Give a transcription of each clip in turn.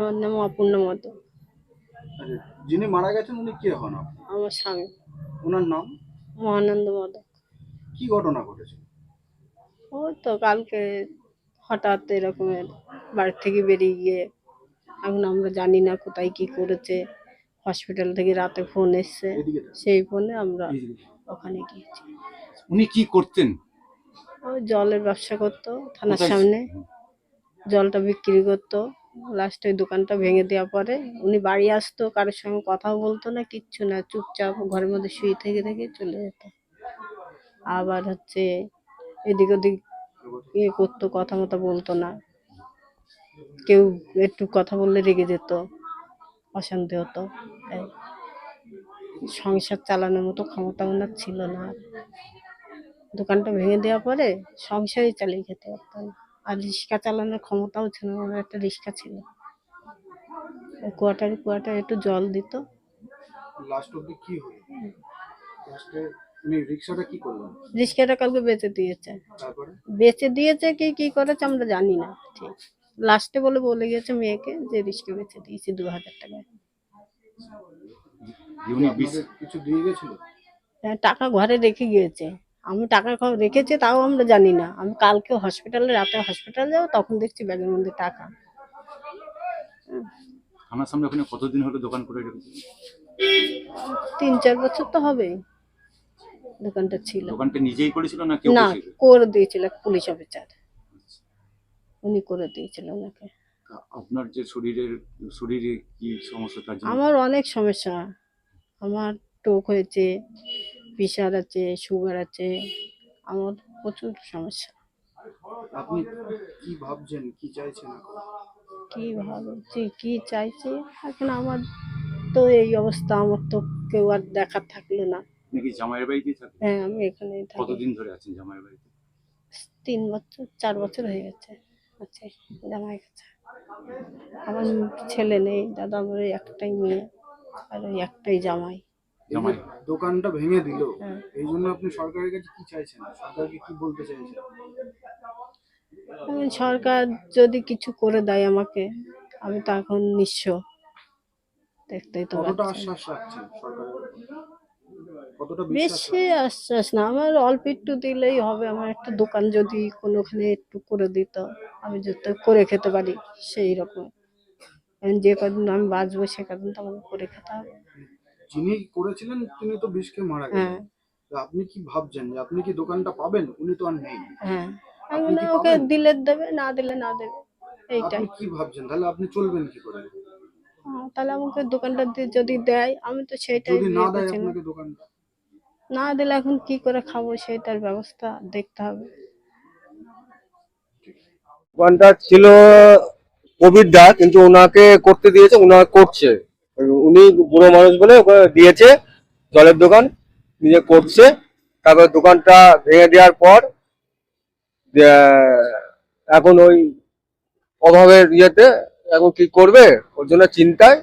আমার নাম অপূর্ণ মতো। আচ্ছা, যিনি মারা গেছেন উনি কে হন আমার স্বামী। ওনার নাম? মহানন্দ মতো কি ঘটনা ঘটেছে? ওই তো কালকে হঠাৎ এরকমের বাড়ি থেকে বেরিয়ে গিয়ে এখন আমরা জানি না কোথায় কি করেছে। হসপিটাল থেকে রাতে ফোন এসছে। সেই ফোনে আমরা ওখানে গিয়েছি। উনি কি করতেন? ও জলের ব্যবসা করতো থানার সামনে। জলটা বিক্রি করতো। লাস্টে ওই দোকানটা ভেঙে দেওয়ার পরে উনি বাড়ি আসতো, কারোর সঙ্গে কথাও বলতো না, কিচ্ছু না, চুপচাপ ঘরের মধ্যে শুয়ে থেকে থেকে চলে যেত। আবার হচ্ছে এদিক ওদিক ইয়ে করতো, কথা মতো বলতো না। কেউ একটু কথা বললে রেগে যেত, অশান্তি হতো। সংসার চালানোর মতো ক্ষমতা ওনার ছিল না। দোকানটা ভেঙে দেওয়ার পরে সংসারই চালিয়ে খেতে পারতো না। আর রিক্সা চালানোর ক্ষমতাও ছিল না ওনার একটা রিক্সা ছিল। কোয়ার্টারে কোয়ার্টারে একটু জল দিত। লাস্ট অব্দি কি হলো? লাস্টে উনি রিক্সাটা কি করলেন রিক্সাটা কালকে বেচে দিয়েছে। তারপরে? বেচে দিয়েছে কি কি করেছে আমরা জানি না। ঠিক। লাস্টে বলে বলে গেছে মেয়েকে যে রিক্সা বেচে দিয়েছি দু হাজার টাকায় কিছু দিয়ে গেছিল? হ্যাঁ, টাকা ঘরে রেখে গিয়েছে। আমি টাকা রেখেছি তাও আমরা জানি না। আমি কালকে হসপিটালে রাতে হসপিটাল যাব তখন দেখছি ব্যাগের মধ্যে টাকা। আমার সামনে ওখানে কতদিন হলো দোকান করে তিন চার বছর তো হবেই। দোকানটা ছিল। দোকানটা নিজেই করেছিল না কেউ না? করে দিয়েছিল পুলিশ অফিসার উনি করে দিয়েছিল ওনাকে। আপনার যে শরীরের শরীরে কি সমস্যা আমার অনেক সমস্যা। আমার টোক হয়েছে প্রেশার আছে সুগার আছে আমার প্রচুর সমস্যা। আপনি কি ভাবছেন কি চাইছেন কি ভাবছি কি চাইছি? এখন আমার তো এই অবস্থা আমার তো কেউ আর দেখার থাকল না। নাকি জামাইয়ের বাড়িতেই থাকে হ্যাঁ আমি এখানেই থাকি। কতদিন ধরে আছেন জামাইয়ের বাড়িতে? তিন বছর চার বছর হয়ে গেছে আছে জামাই কাছে আমার ছেলে নেই দাদা আমার ওই একটাই মেয়ে আর ওই একটাই জামাই। দোকানটা ভেঙে দিল হ্যাঁ। এই জন্য আপনি সরকারের কাছে কি চাইছেন? সরকারকে কি বলতে চাইছেন? সরকার যদি কিছু করে দেয় আমাকে আমি তো এখন নিঃস্ব। দেখতেই তো বেশি আশ্বাস না আমার অল্প একটু দিলেই হবে। আমার একটা দোকান যদি কোনোখানে একটু করে দিত আমি যাতে করে খেতে পারি সেই রকম। যে কদিন আমি বাঁচবো সে কদিন তো আমাকে করে খেতে হবে। যিনি করেছিলেন তিনি তো বিষকে মারা হ্যাঁ। গেলেন আপনি কি ভাবছেন যে আপনি কি দোকানটা পাবেন? উনি তো আর নেই। হ্যাঁ। আমি বললাম, ওকে দিলে দেবে না দিলে না দেবে এইটাই। আপনি কি ভাবছেন? তাহলে আপনি চলবেন কি করে? হ্যাঁ, তাহলে আমাকে দোকানটা যদি দেয় আমি তো সেটাই যদি না বিয়ে দেয় করছি না আপনাকে দোকানটা? না দিলে এখন কি করে খাব সেটার ব্যবস্থা দেখতে হবে। দোকানটা ছিল কোভিডটা কিন্তু ওনাকে করতে দিয়েছে ওনার করছে। উনি বুড়ো মানুষ বলে ওকে দিয়েছে জলের দোকান, নিজে করছে। তারপর দোকানটা ভেঙে দেওয়ার পর এখন ওই অভাবের ইয়েতে এখন কি করবে? ওর জন্য চিন্তায়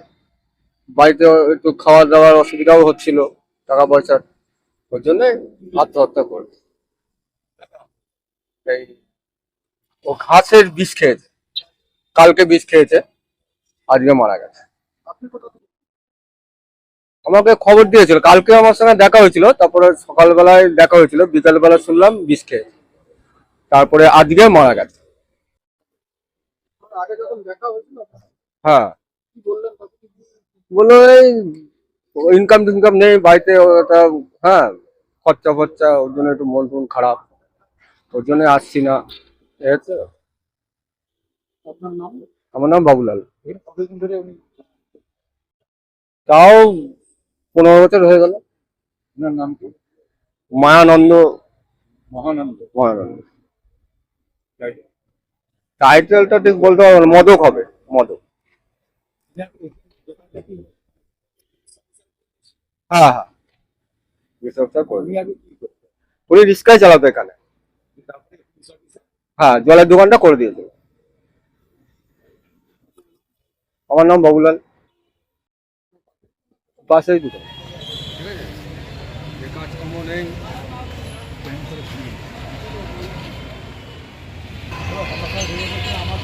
বাড়িতে একটু খাওয়া দাওয়ার অসুবিধাও হচ্ছিল, টাকা পয়সার ওর জন্য আত্মহত্যা করবে। এই, ও ঘাসের বিষ খেয়েছে। কালকে বিষ খেয়েছে, আজকে মারা গেছে। আপনি কোথা থেকে আমাকে খবর দিয়েছিল। কালকে আমার সঙ্গে দেখা হয়েছিল তারপরে সকালবেলায় দেখা হয়েছিল বিকালবেলা শুনলাম বিষ খেয়েছে। তারপরে আজকে মারা গেছে। হ্যাঁ। বলল এই ইনকাম টিনকাম নেই বাড়িতে ওটা হ্যাঁ খরচা ফরচা ওর জন্য একটু মন টন খারাপ। ওর জন্য আসছি না। আমার নাম বাবুলাল। তাও পনেরো বছর হয়ে গেল। নাম কি? মায়ানন্দ। মহানন্দ। মহানন্দ। টাইটেলটা ঠিক বলতে পারব না মদক হবে মদক। হ্যাঁ হ্যাঁ। উনি রিক্সায় চালাতো এখানে। হ্যাঁ জলের দোকানটা করে দিয়েছে। আমার নাম বাবুলাল। পাশেই কাজকর্ম নেই। আমার